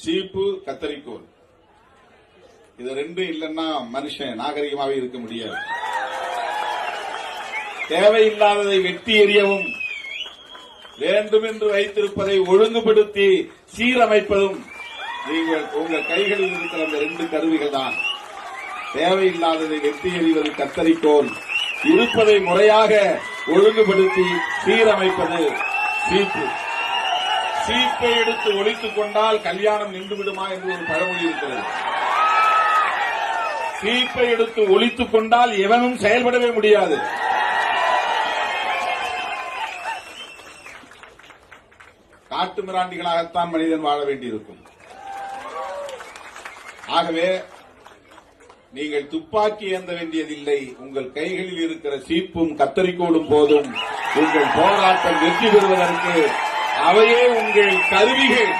சீப்பு கத்தரிக்கோல். இது ரெண்டும் இல்லைன்னா மனுஷன் நாகரிகமாவே இருக்க முடியாது. தேவையில்லாததை வெட்டி எறியவும் வேண்டுமென்று வைத்திருப்பதை ஒழுங்குபடுத்தி சீரமைப்பதும் நீங்கள் உங்கள் கைகளில் இருக்கிற அந்த ரெண்டு கருவிகள் தான். தேவையில்லாததை வெட்டி எறிவது கத்தரிக்கோல். இருப்பதை முறையாக ஒழுங்குபடுத்தி சீரமைப்பது சீப்பு. சீப்பை எடுத்து ஒழித்துக் கொண்டால் கல்யாணம் நின்று விடுமா என்று ஒரு பழமொழி இருக்கிறது. சீப்பை எடுத்து ஒழித்துக் கொண்டால் எவனும் செயல்படவே முடியாது. காட்டு மிராண்டிகளாகத்தான் மனிதன் வாழ வேண்டியிருக்கும். ஆகவே நீங்கள் துப்பாக்கி ஏந்த வேண்டியதில்லை. உங்கள் கைகளில் இருக்கிற சீப்பும் கத்தரிக்கோடும் போதும். உங்கள் போராட்டம் வெற்றி பெறுவதற்கு அவையே உங்கள் கருவிகள்.